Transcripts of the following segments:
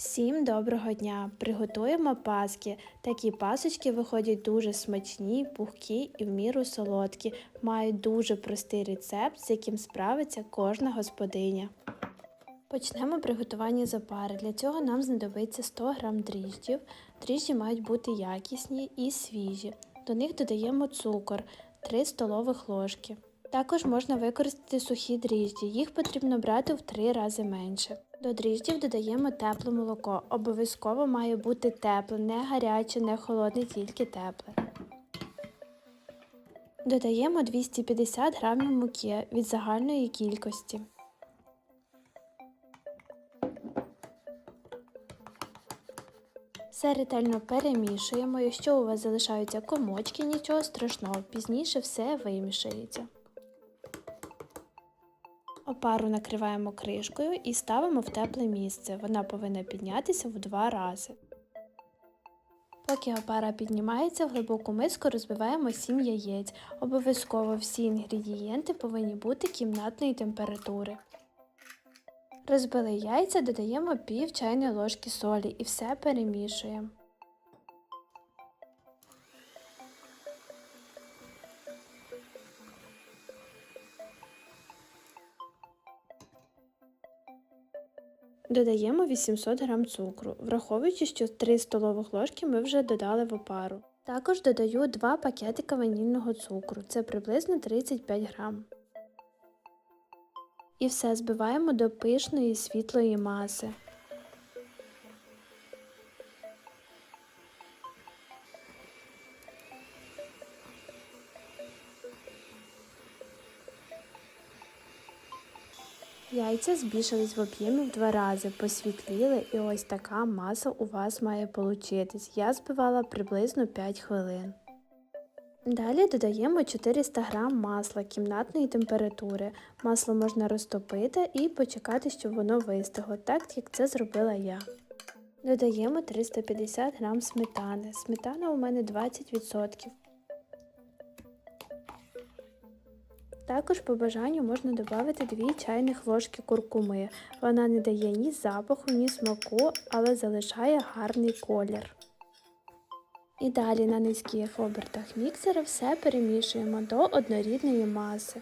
Всім доброго дня! Приготуємо паски. Такі пасочки виходять дуже смачні, пухкі і в міру солодкі. Мають дуже простий рецепт, з яким справиться кожна господиня. Почнемо приготування запари. Для цього нам знадобиться 100 г дріжджів. Дріжджі мають бути якісні і свіжі. До них додаємо цукор 3 столових ложки. Також можна використати сухі дріжджі, їх потрібно брати в 3 рази менше. До дріжджів додаємо тепле молоко. Обов'язково має бути тепле, не гаряче, не холодне, тільки тепле. Додаємо 250 г муки від загальної кількості. Все ретельно перемішуємо. Якщо у вас залишаються комочки, нічого страшного, пізніше все вимішається. Опару накриваємо кришкою і ставимо в тепле місце. Вона повинна піднятися в два рази. Поки опара піднімається, в глибоку миску розбиваємо 7 яєць. Обов'язково всі інгредієнти повинні бути кімнатної температури. Розбили яйця, додаємо пів чайної ложки солі і все перемішуємо. Додаємо 800 г цукру, враховуючи, що 3 столових ложки ми вже додали в опару. Також додаю 2 пакетика ванільного цукру, це приблизно 35 г. І все збиваємо до пишної світлої маси. Яйця збільшились в об'ємі в два рази, посвітліли і ось така маса у вас має получитись. Я збивала приблизно 5 хвилин. Далі додаємо 400 г масла кімнатної температури. Масло можна розтопити і почекати, щоб воно вистигло, так як це зробила я. Додаємо 350 г сметани. Сметана у мене 20%. Також по бажанню можна додати 2 чайних ложки куркуми. Вона не дає ні запаху, ні смаку, але залишає гарний колір. І далі на низьких обертах міксера все перемішуємо до однорідної маси.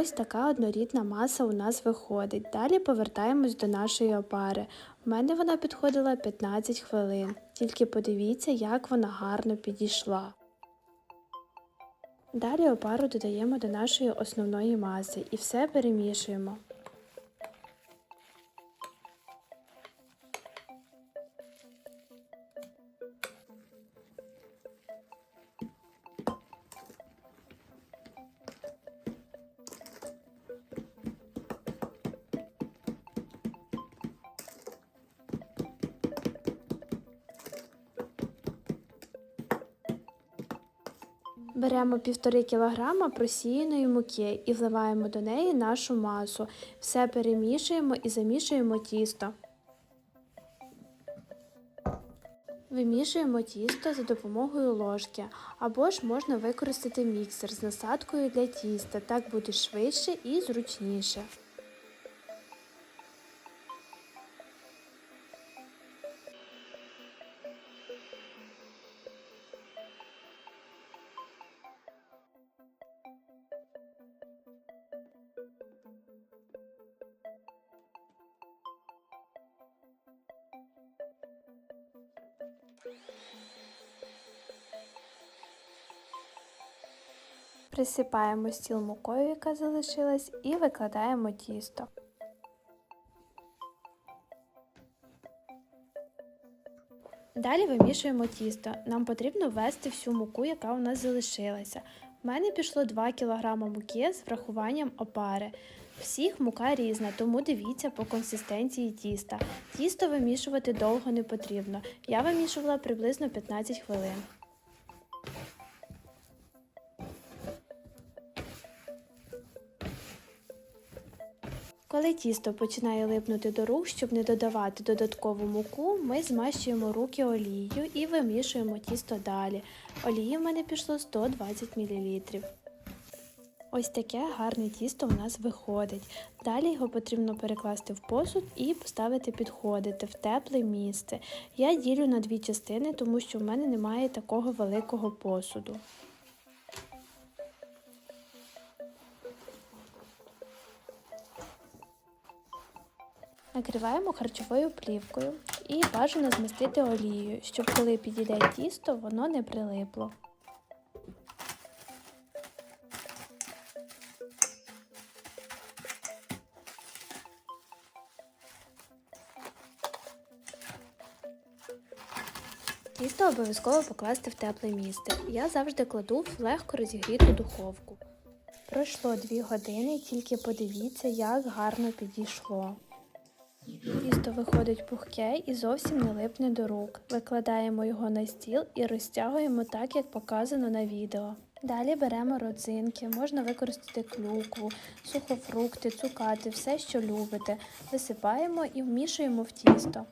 Ось така однорідна маса у нас виходить. Далі повертаємось до нашої опари. У мене вона підходила 15 хвилин. Тільки подивіться, як вона гарно підійшла. Далі опару додаємо до нашої основної маси і все перемішуємо. Беремо 1,5 кг просіяної муки і вливаємо до неї нашу масу. Все перемішуємо і замішуємо тісто. Вимішуємо тісто за допомогою ложки, або ж можна використати міксер з насадкою для тіста. Так буде швидше і зручніше. Присипаємо стіл мукою, яка залишилась, і викладаємо тісто. Далі вимішуємо тісто. Нам потрібно ввести всю муку, яка у нас залишилася. У мене пішло 2 кг муки з врахуванням опари. Всіх мука різна, тому дивіться по консистенції тіста. Тісто вимішувати довго не потрібно. Я вимішувала приблизно 15 хвилин. Коли тісто починає липнути до рук, щоб не додавати додаткову муку, ми змащуємо руки олією і вимішуємо тісто далі. Олії в мене пішло 120 мл. Ось таке гарне тісто у нас виходить. Далі його потрібно перекласти в посуд і поставити підходити в тепле місце. Я ділю на дві частини, тому що в мене немає такого великого посуду. Накриваємо харчовою плівкою і бажано змастити олією, щоб коли підійде тісто, воно не прилипло. Тісто обов'язково покласти в тепле місце. Я завжди кладу в легко розігріту духовку. Пройшло 2 години, тільки подивіться, як гарно підійшло. Тісто виходить пухке і зовсім не липне до рук. Викладаємо його на стіл і розтягуємо так, як показано на відео. Далі беремо родзинки, можна використати клюкву, сухофрукти, цукати, все, що любите. Висипаємо і вмішуємо в тісто.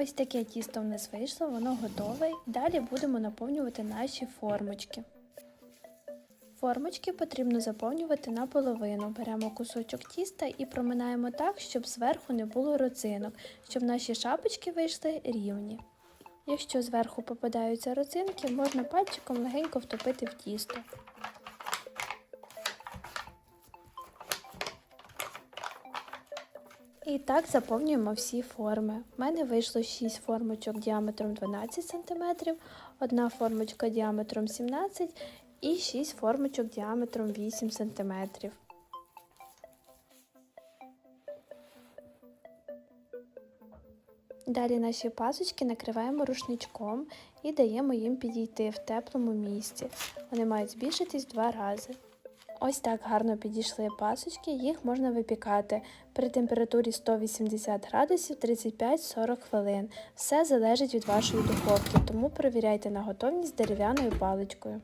Ось таке тісто в нас вийшло, воно готове. Далі будемо наповнювати наші формочки. Формочки потрібно заповнювати наполовину. Беремо кусочок тіста і проминаємо так, щоб зверху не було родзинок, щоб наші шапочки вийшли рівні. Якщо зверху попадаються родзинки, можна пальчиком легенько втопити в тісто. І так заповнюємо всі форми. У мене вийшло 6 формочок діаметром 12 см, одна формочка діаметром 17 і 6 формочок діаметром 8 см. Далі наші пасочки накриваємо рушничком і даємо їм підійти в теплому місці. Вони мають збільшитись два рази. Ось так гарно підійшли пасочки, їх можна випікати при температурі 180 градусів 35-40 хвилин. Все залежить від вашої духовки, тому перевіряйте на готовність дерев'яною паличкою.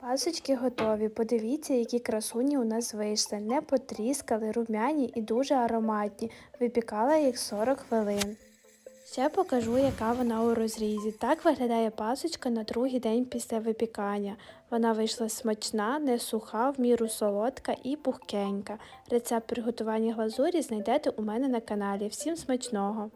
Пасочки готові. Подивіться, які красуні у нас вийшли. Не потріскали, румяні і дуже ароматні. Випікала їх 40 хвилин. Ще покажу, яка вона у розрізі. Так виглядає пасочка на другий день після випікання. Вона вийшла смачна, не суха, в міру солодка і пухкенька. Рецепт приготування глазурі знайдете у мене на каналі. Всім смачного!